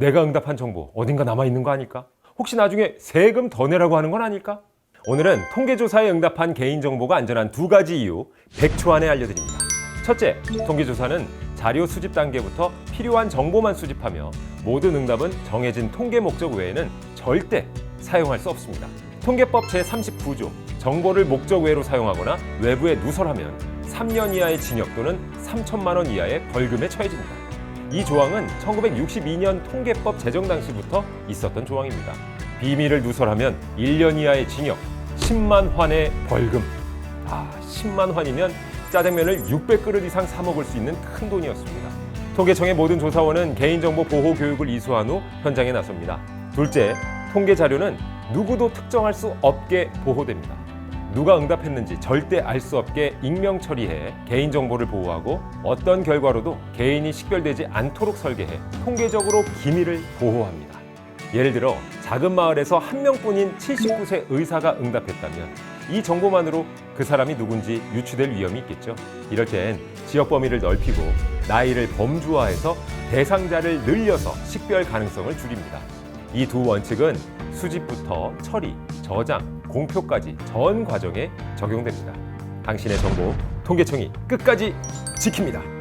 내가 응답한 정보 어딘가 남아있는 거 아닐까? 혹시 나중에 세금 더 내라고 하는 건 아닐까? 오늘은 통계조사에 응답한 개인정보가 안전한 두 가지 이유 100초 안에 알려드립니다. 첫째, 통계조사는 자료 수집 단계부터 필요한 정보만 수집하며 모든 응답은 정해진 통계 목적 외에는 절대 사용할 수 없습니다. 통계법 제39조 정보를 목적 외로 사용하거나 외부에 누설하면 3년 이하의 징역 또는 3천만 원 이하의 벌금에 처해집니다. 이 조항은 1962년 통계법 제정 당시부터 있었던 조항입니다. 비밀을 누설하면 1년 이하의 징역, 10만 환의 벌금. 아, 10만 환이면 짜장면을 600그릇 이상 사 먹을 수 있는 큰 돈이었습니다. 통계청의 모든 조사원은 개인정보 보호 교육을 이수한 후 현장에 나섭니다. 둘째, 통계 자료는 누구도 특정할 수 없게 보호됩니다. 누가 응답했는지 절대 알 수 없게 익명 처리해 개인정보를 보호하고 어떤 결과로도 개인이 식별되지 않도록 설계해 통계적으로 기밀을 보호합니다. 예를 들어 작은 마을에서 한 명뿐인 79세 의사가 응답했다면 이 정보만으로 그 사람이 누군지 유추될 위험이 있겠죠. 이럴 땐 지역 범위를 넓히고 나이를 범주화해서 대상자를 늘려서 식별 가능성을 줄입니다. 이 두 원칙은 수집부터 처리, 저장, 공표까지 전 과정에 적용됩니다. 당신의 정보 통계청이 끝까지 지킵니다.